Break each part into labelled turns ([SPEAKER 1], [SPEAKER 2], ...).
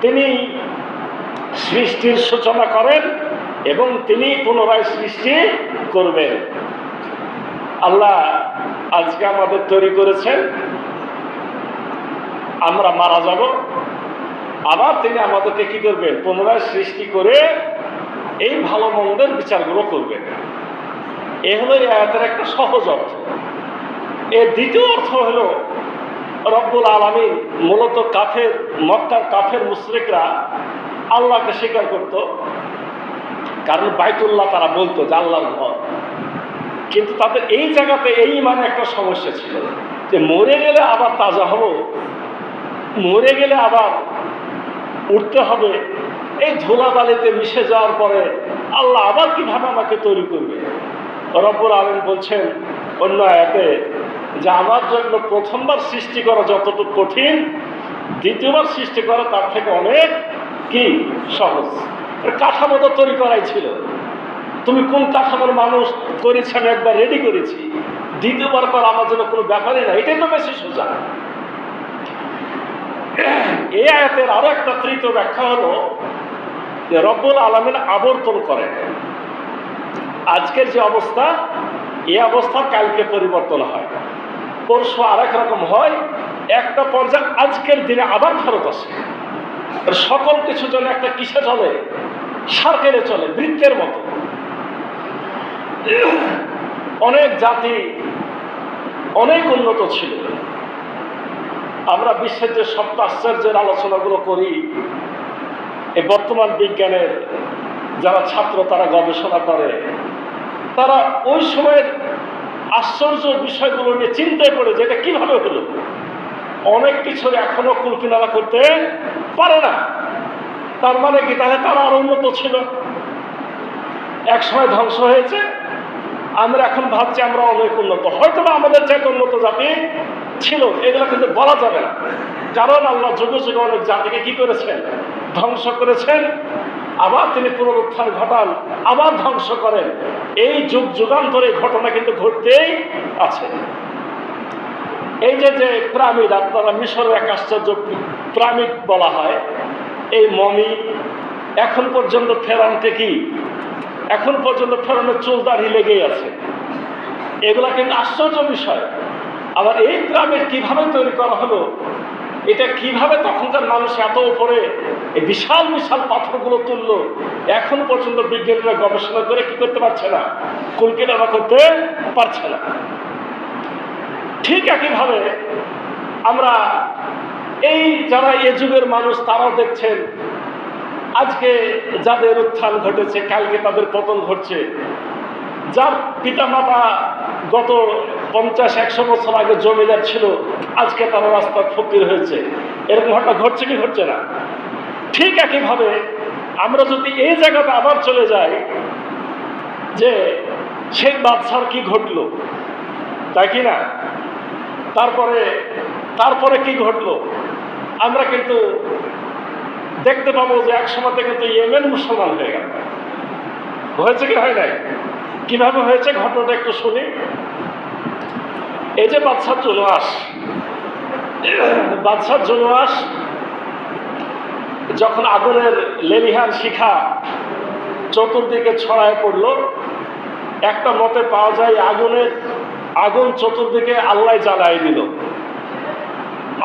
[SPEAKER 1] তিনি সৃষ্টির সূচনা করেন এবং তিনি পুনরায় সৃষ্টি করবেন। আল্লাহ আজকে আমাদের তৈরি করেছেন। আমরা মারা যাব। আবার তিনি আমাদেরকে কি করবেন? পুনরায় সৃষ্টি করে এই ভালো মন্দের বিচারগুলো করবেন। এ হলো এই আয়াতের একটা সহজ অর্থ। এর দ্বিতীয় অর্থ হলো, রব্বুল আলমিন মূলত কাফের, মক্কার কাফের মুশ্রিকরা আল্লাহকে স্বীকার করত। কারণ বাইতুল্লাহ তারা বলতো যে আল্লাহর ঘর। কিন্তু তাদের এই জায়গাতে এই মানে একটা সমস্যা ছিল যে মরে গেলে আবার তাজা হব মরে গেলে আবার উঠতে হবে। এই ধুলাবালিতে মিশে যাওয়ার পরে আল্লাহ আবার কীভাবে আমাকে তৈরি করবে? রব্বুল আলম বলছেন, অন্য আয়াতে যে আমার জন্য প্রথমবার সৃষ্টি করা যতটুকু কঠিন, দ্বিতীয়বার সৃষ্টি করা তার থেকে অনেক কি সহজ। কাঠামো তো তৈরি করাই ছিল। তুমি কোন কাঠামোর মানুষ করেছি, আমি একবার রেডি করেছি। দ্বিতীয়বার করা, আমার জন্য কোনো ব্যাপারই না এটাই তো বেশি সোজা। এই আয়াতের আরও একটা তৃতীয় ব্যাখ্যা হলো যে রব্বুল আলমিন আবর্তন করেন। আজকের যে অবস্থা, এই অবস্থা কালকে পরিবর্তন হয়। পরশু আর এক রকম হয়, একটা পর্যায়ে আজকের দিনে আবার ফেরত আসে। সকল কিছু যেন একটা কিসে চলে? সার্কেলে চলে, বৃত্তের মতো। অনেক জাতি অনেক উন্নত ছিল। আমরা বিশ্বের যে সপ্ত আশ্চর্যের আলোচনাগুলো করি, এই বর্তমান বিজ্ঞানের যারা ছাত্র, তারা গবেষণা করে, তারা ওই সময়ের আশ্চর্য বিষয়গুলো নিয়ে চিন্তায় পড়ে যে এটা কীভাবে হলো? অনেক কিছু এখনও কুলকিনারা করতে পারে না। তার মানে কি? তাহলে তারা আরও উন্নত ছিল। এক সময় ধ্বংস হয়েছে। আমরা এখন ভাবছি আমরা অনেক উন্নত। হয়তো বা আমাদের চাইতে উন্নত জাতি ছিল, এগুলো কিন্তু বলা যাবে না। কারণ আল্লাহ যুগে যুগে অনেক জাতিকে কি করেছেন? ধ্বংস করেছেন। আবার তিনি পুনরুত্থান ঘটান, আবার ধ্বংস করেন। এই যুগ যুগান্তরে ঘটনা কিন্তু ঘটতেই আছে। এই যে যে প্রামিড, আপনারা মিশরের এক আশ্চর্য প্রামিড বলা হয়, এই মমি এখন পর্যন্ত ফেরানকে কি? এখন পর্যন্ত ফেরানোর চুল দাড়ি লেগেই আছে। এগুলা কিন্তু আশ্চর্য বিষয়। আবার এই প্রামিড কীভাবে তৈরি করা হলো? এটা কীভাবে তখনকার মানুষ এত উপরে এই বিশাল বিশাল পাথরগুলো তুললো? এখন পর্যন্ত বিজ্ঞানীরা গবেষণা করে কি করতে পারছে না? কুলকিনারা করতে পারছে না। ঠিক একইভাবে আমরা এই যারা এ যুগের মানুষ, তারাও দেখছেন, আজকে যাদের উত্থান ঘটেছে, কালকে তাদের পতন ঘটছে, যার পিতামাতা গত পঞ্চাশ, একশো বছর আগে জমিদার ছিল, আজকে তারা রাস্তার ফকির হয়েছে। এরকম ঘটনা ঘটছে কি ঘটছে না? ঠিক একইভাবে আমরা যদি এই জায়গাতে আবার চলে যাই যে শেখ বাদশার কি ঘটলো, তাই কি না? তারপরে তারপরে কি ঘটলো? আমরা কিন্তু দেখতে পাবো যে এক সময়তে কিন্তু ইয়েমেন মুসলমান হয়ে গেল। হয়েছে কি হয় নাই? কীভাবে হয়েছে? ঘটনাটা একটু শুনি। এই যে বাদশাহ জুলুয়াস বাদশাহ জুলুয়াস যখন আগুনের লেলিহান শিখা চতুর্দিকে ছড়ায় পড়ল, একটা মতে পাওয়া যায় আগুনের, আগুন চতুর্দিকে আল্লাহ জ্বালাই দিল।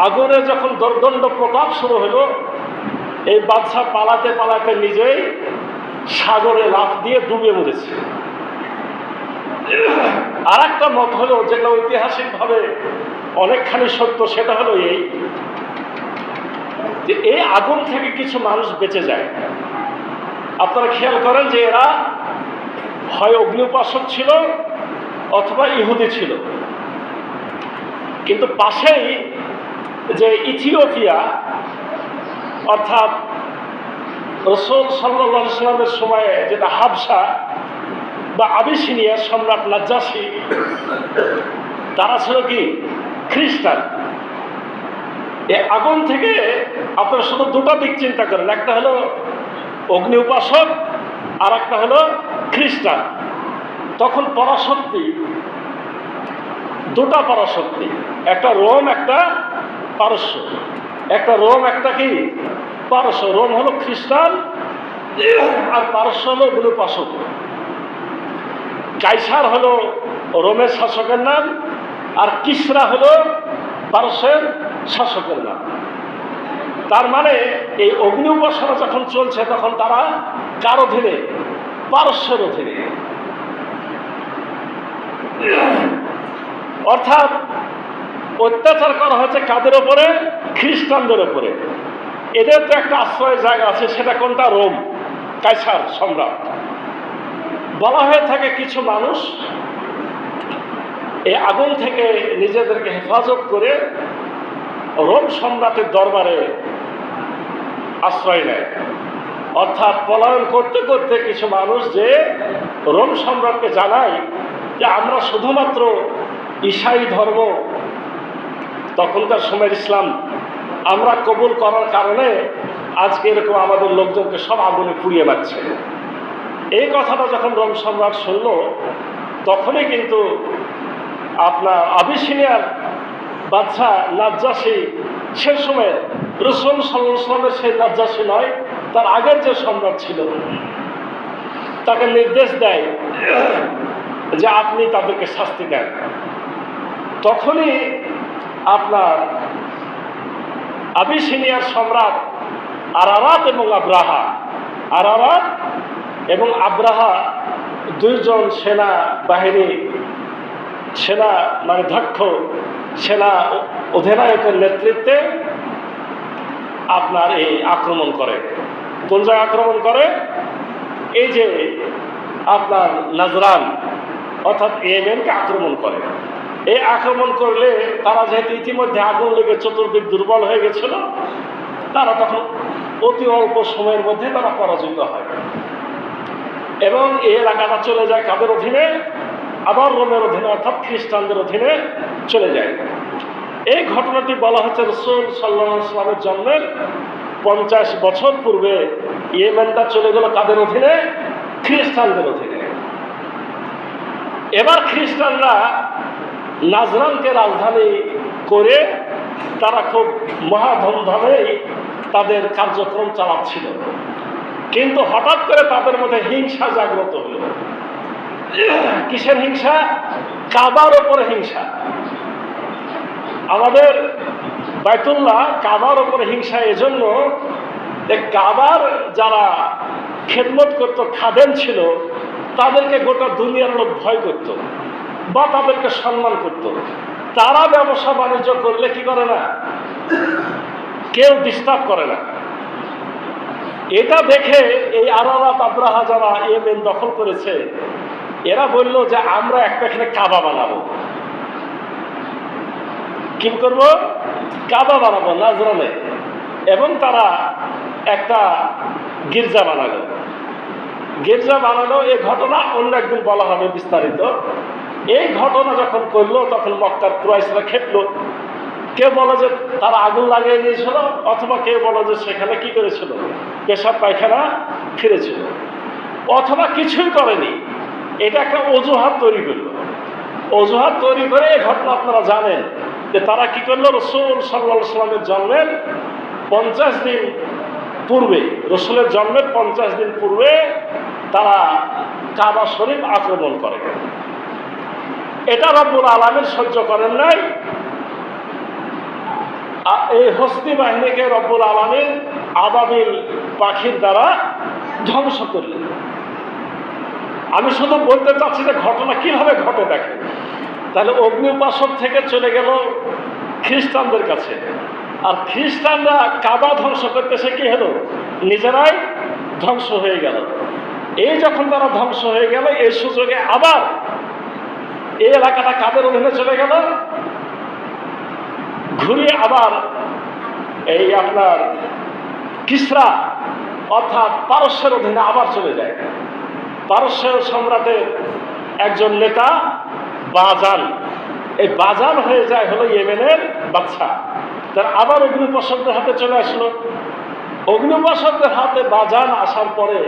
[SPEAKER 1] আগুনে যখন দর্দণ্ড প্রতাপ শুরু হলো, এই বাচ্চা পালাতে পালাতে নিজেই সাগরে লাফ দিয়ে ডুবে মরেছে। আর একটা মত হলো যেটা ঐতিহাসিকভাবে অনেকখানি সত্য, সেটা হলো এই যে এই আগুন থেকে কিছু মানুষ বেঁচে যায়। আপনারা খেয়াল করেন যে এরা হয় অগ্নি উপাসক ছিল অথবা ইহুদি ছিল। কিন্তু পাশেই যে ইথিওপিয়া, অর্থাৎ রসুল সাল্লাহ সাল্লামের সময়ে যেটা হাবসা বা আবিসিনিয়া সম্রাট নাজ্জাসী, তারা ছিল কি? খ্রিস্টান। এ আগুন থেকে আপনারা শুধু দুটো দিক চিন্তা করেন, একটা হলো অগ্নি উপাসক আর একটা হলো খ্রিস্টান। তখন পরাশক্তি, দুটা পরাশক্তি, একটা রোম, একটা পারস্য। একটা রোম, একটা কি? পারস্য। রোম হলো খ্রিস্টান, আর পারস্য হলো গুলুপাশক কাইসার হলো রোমের শাসকের নাম, আর কিসরা হলো পারস্যের শাসকের নাম। তার মানে এই অগ্নি উপাসনা যখন চলছে, তখন তারা কার অধীনে? পারস্যের অধীনে। অর্থাৎ অত্যাচার করা হয়েছে কাদের ওপরে? খ্রিস্টানদের ওপরে। এদের তো একটা আশ্রয়ের জায়গা আছে, সেটা কোনটা? রোম, কাইসার সম্রাট। বলা হয়ে থাকে কিছু মানুষ এই আগুন থেকে নিজেদেরকে হেফাজত করে রোম সম্রাটের দরবারে আশ্রয় নেয়। অর্থাৎ পলায়ন করতে করতে কিছু মানুষ যে রোম সম্রাটকে জানায় যে আমরা শুধুমাত্র ঈশাই ধর্ম, তখনকার সময়ের ইসলাম, আমরা কবুল করার কারণে আজকে এরকম আমাদের লোকজনকে সব আগুনে পুড়িয়ে মারছে। এই কথাটা যখন রোম সম্রাট শুনল, তখনই কিন্তু আপনার আবিসিনিয়ার বাচ্চা নাজ্জাসী সে সময় রসুল সাল্লামের সেই নাজ্জাসী নয়, তার আগের যে সম্রাট ছিল। তাকে নির্দেশ দেয় যে আপনি তাদেরকে শাস্তি দেন। তখনই আপনার আবিসিনিয়ার সম্রাট আরারাত এবং আব্রাহা, আরারাত এবং আব্রাহা দুইজন সেনা বাহিনী, সেনা মানে দক্ষ সেনা অধিনায়কের নেতৃত্বে আপনার এই আক্রমণ করে। কোন জায়গায় আক্রমণ করে? এই যে আপনার নাজরান, অর্থাৎ ইয়েমেনকে আক্রমণ করে। এই আক্রমণ করলে তারা যেহেতু ইতিমধ্যে আগুন লেগে চতুর্দিক দুর্বল হয়ে গেছিল, তারা তখন অতি অল্প সময়ের মধ্যে তারা পরাজিত হয়। এবং এই এলাকাটা চলে যায় কাদের অধীনে? আবার রোমের অধীনে, অর্থাৎ খ্রিস্টানদের অধীনে চলে যায়। এই ঘটনাটি বলা হচ্ছে রসুল সাল্লামের জন্মের পঞ্চাশ বছর পূর্বে ইয়েমেনটা চলে গেল কাদের অধীনে? খ্রিস্টানদের অধীনে। এবার খ্রিস্টানরা নাজরানকে রাজধানী করে তারা খুব মহাধমধমেই তাদের কার্যক্রম চালাচ্ছিল। কিন্তু হঠাৎ করে তাদের মধ্যে হিংসা জাগ্রত হলো। কিসের হিংসা? কাবার ওপরে হিংসা। আমাদের বাইতুল্লাহ কাবার ওপরে হিংসা, এজন্য কাবার যারা খেদমত করত, খাদেন ছিল, তাদেরকে গোটা দুনিয়ার লোক ভয় করত বা তাদেরকে সম্মান করত। তারা ব্যবসা বাণিজ্য করলে কি করে না? কেউ ডিস্টার্ব করে না। এটা দেখে এই আরারাত আব্রাহা যারা ইয়েমেন দখল করেছে, এরা বলল যে আমরা একটা এখানে কাবা বানাবো। কি করব? কাবা বানাবো, নাজরানে। এবং তারা একটা গির্জা বানালো। গির্জা বানালো, এই ঘটনা অন্য একদিন বলা হবে বিস্তারিত। এই ঘটনা যখন করল, তখন মক্কার ক্রয়সরা খেপলো। কেউ বলে যে তারা আগুন লাগিয়ে দিয়েছিল? অথবা কেউ বলে যে সেখানে কি করেছিল? পেশাব পায়খানা ফিরেছিল। অথবা কিছুই করেনি। এটা একটা অজুহাত তৈরি করল। অজুহাত তৈরি করে এই ঘটনা আপনারা জানেন যে তারা কি করল? রসুল সাল্লা সাল্লামের জন্মের পঞ্চাশ দিন পূর্বে, রসুলের জন্মের পঞ্চাশ দিন পূর্বে তারা কাবা শরীফ আক্রমণ করে। এটা রব্বুল আলমের সহ্য করেন নাই। এই হস্তি বাহিনীকে রব্বুল আলমীর আবাবিল পাখির দ্বারা ধ্বংস করলেন। আমি শুধু বলতে চাচ্ছি যে ঘটনা কীভাবে ঘটে দেখে তাহলে অগ্নি উপাসক থেকে চলে গেল খ্রিস্টানদের কাছে। আর খ্রিস্টানরা কাবা ধ্বংস করতেছে কি হলো? নিজেরাই ধ্বংস হয়ে গেল। এই যখন তারা ধ্বংস হয়ে গেল, এই সুযোগে আবার এই এলাকাটা কাদের অধীনে চলে গেল? ঘুরিয়ে আবার এই আপনার কিসরা অর্থাৎ পারস্যের অধীনে আবার চলে যায়। পারস্যের সম্রাটের একজন নেতা বাজান এই বাজান হয়ে যায় হলো ইয়েমেনের বাচ্চা তার আবার অগ্নিপসকদের হাতে চলে আসলো। অগ্নিপসকদের হাতে বাজান আসার পরে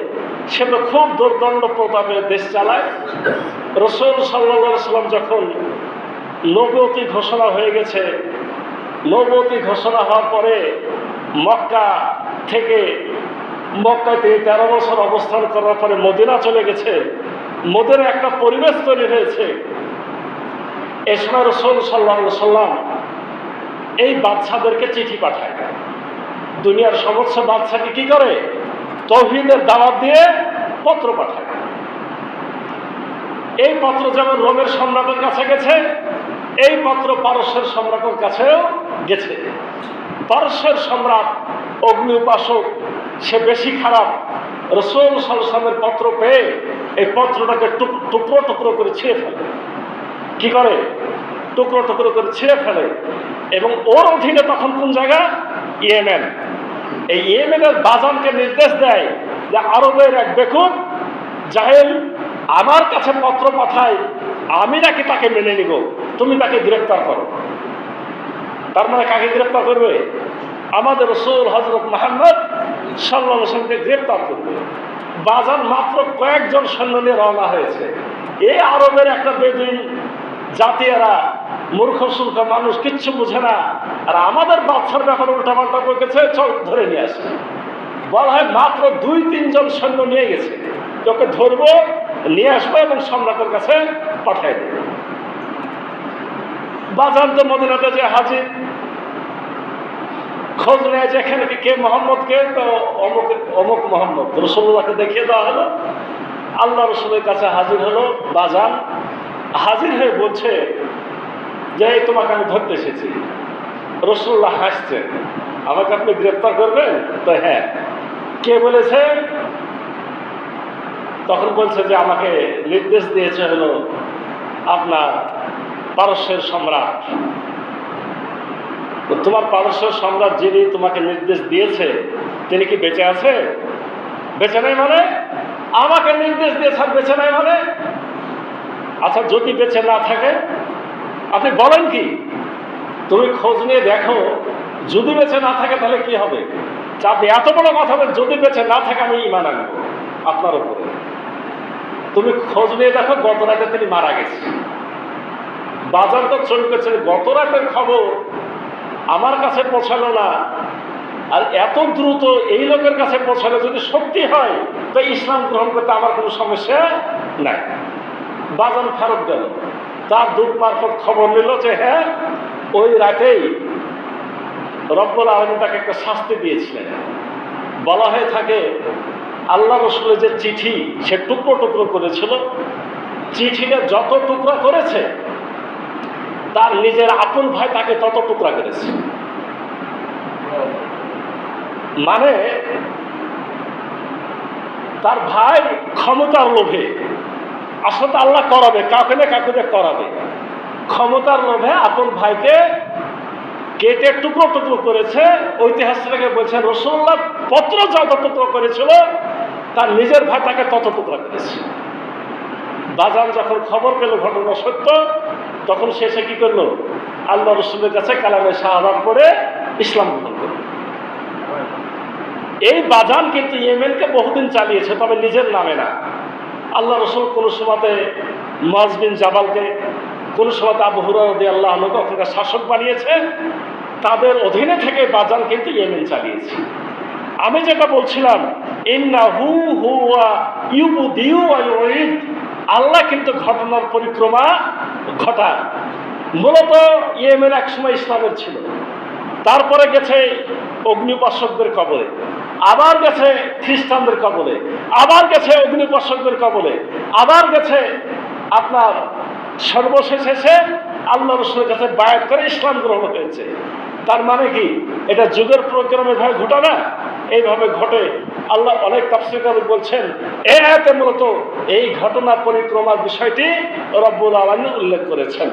[SPEAKER 1] সে তো খুব দুর্দণ্ড প্রতাপে দেশ চালায়। রসুল সাল্লা সাল্লাম যখন নবতী ঘোষণা হয়ে গেছে নবতী ঘোষণা হওয়ার পরে মক্কা থেকে মক্কাতে তেরো বছর অবস্থান করার পরে মদিনা চলে গেছে। মদিনা একটা পরিবেশ তৈরি হয়েছে। এ সময় রসুল সাল্লাহ সাল্লাম এই বাচ্চাদেরকে চিঠি পাঠায়। দুনিয়ার সমস্ত বাচ্চাকে কি করে? তৌহিদের দাওয়াত দিয়ে পত্র পাঠায়। এই পত্র যেমন রোমের সম্রাটের কাছে গেছে, এই পত্র পারস্যের সম্রাটের কাছেও গেছে। পারস্যের সম্রাট অগ্নি উপাসক সে বেশি খারাপ। রসুল সালসামের পত্র পেয়ে এই পত্রটাকে টুক- টুকরো টুকরো করে ছিঁড়ে ফেলে। কি করে? টুকরো টুকরো করে ছিঁড়ে ফেলে। এবং ওর অধীনে তখন কোন জায়গা? ইয়েমেন। এই ইয়েমেনের বাজানকে নির্দেশ দেয় যে আরবের এক বেকুব, জাহেল, আমার কাছে পত্র পাঠায়, আমি নাকি তাকে মেনে নিব, তুমি তাকে গ্রেপ্তার করো। তার মানে কাকে গ্রেপ্তার করবে? আমাদের রসুল হজরত মাহমদ সাল্লাহ হোসেনকে গ্রেপ্তার করবে। বাজার মাত্র কয়েকজন সৈন্য নিয়ে রওনা হয়েছে। এই আরবের একটা বেদিন জাতি এরা মূর্খ সূর্খ মানুষ, কিচ্ছু বুঝে না। আর আমাদের বাচ্চার ব্যাপারে উল্টাপাল্টা করেছে চল ধরে নিয়ে আসে। বলা হয় মাত্র দুই, তিনজন সৈন্য নিয়ে গেছে। তোকে ধরবো, নিয়ে আসব এবং সম্রাটের কাছে পাঠিয়ে দেবো। বাজার তো মদিনাতে যে হাজির। খোঁজ নেয় যে এখানে কি কে মোহাম্মদকে, তো অমুক অমুক মোহাম্মদ। রসুল্লাহকে দেখিয়ে দেওয়া হলো। আল্লাহ রসুলের কাছে হাজির হলো বাজান হাজির হয়ে বলছে যে, এই তোমাকে আমি ধরতে এসেছি। রসুল্লাহ হাসছে। আমাকে আপনি গ্রেপ্তার করবেন? তো হ্যাঁ। কে বলেছে? তখন বলছে যে, আমাকে নির্দেশ দিয়েছে হলো আপনার পারস্যের সম্রাট। তোমার পারস্যের সম্রাট যিনি তোমাকে নির্দেশ দিয়েছে, তিনি কি বেঁচে আছে? বেঁচে নাই মানে? আমাকে নির্দেশ দিয়েছে বেঁচে নাই মানে? আচ্ছা যদি বেঁচে না থাকে, আপনি বলেন কি? তুমি খোঁজ নিয়ে দেখো, যদি বেঁচে না থাকে তাহলে কি হবে? তা আপনি এত বড় কথা বলেন, যদি বেঁচে না থাকে, আমি ইমান আনব আপনার উপরে। তুমি খোঁজ নিয়ে দেখো, গত রাতে তিনি মারা গেছে। বাজার তো চলতেছে গত রাতের খবর আমার কাছে পৌঁছালো না। আর এত দ্রুত এই লোকের কাছে পৌঁছালে যদি সত্যি হয়, তো ইসলাম গ্রহণ করতে আমার কোনো সমস্যা নাই। বাজান ফেরত গেল। তার দুধ মারফত খবর নিল যে হ্যাঁ ওই রাতেই রব্বুল আলমী তাকে একটা শাস্তি দিয়েছিলেন। বলা হয়ে থাকে, আল্লাহ রসুলের যে চিঠি, সে টুকরো টুকরো করেছিল। চিঠিটা যত টুকরা করেছে তার নিজের আপন ভাই তাকে তত টুকরা করেছে। মানে তার ভাই ক্ষমতার লোভে। আসলে আল্লাহ করাবে কাউকে না দিয়ে করাবে। ক্ষমতার লোভে আপন ভাইকে কেটে টুকরো টুকরো করেছে ঐতিহাসিককে বলছেন রসুল্লাহ পত্র যত টুকরো করেছিল, তার নিজের ভাই তাকে তত টুকরা করেছে। বাজান যখন খবর পেল ঘটনা সত্য তখন এসে কি করল? আল্লাহ রসুলের কাছে কালামে শাহাদাত করে ইসলাম গ্রহণ করল। এই বাজান কিন্তু ইয়েমেনকে বহুদিন চালিয়েছে, তবে নিজের নামে না। আল্লাহ রসুল কোনো সময়তে মাজবিন জাবালকে, কোনো সময়তে আবু আল্লাহ আলকে ওখানকার শাসক বানিয়েছে। তাদের অধীনে থেকে বাজান কিন্তু ইয়েমেন চালিয়েছে। আমি যেটা বলছিলাম ইন্না হু হুয়া ইউবু দিউ আল্লাহ কিন্তু ঘটনার পরিক্রমা ঘটান মূলত ইয়েমেন এক সময় ইসলামের ছিল। তারপরে গেছে অগ্নিপাসকদের কবলে। আবার গেছে খ্রিস্টানদের কবলে। আবার গেছে অগ্নিপাসকদের কবলে। আবার গেছে আপনার সর্বশেষ এসে আল্লাহ রসুলের কাছে বায়াত করে ইসলাম গ্রহণ হয়েছে। তার মানে কি? এটা যুগের প্রক্রমে ভাবে ঘটা না? এইভাবে ঘটে। আল্লাহ অনেক তাফসিকার বলছেন, এ মূলত এই ঘটনা পরিক্রমার বিষয়টি রব্বুল আলমী উল্লেখ করেছেন।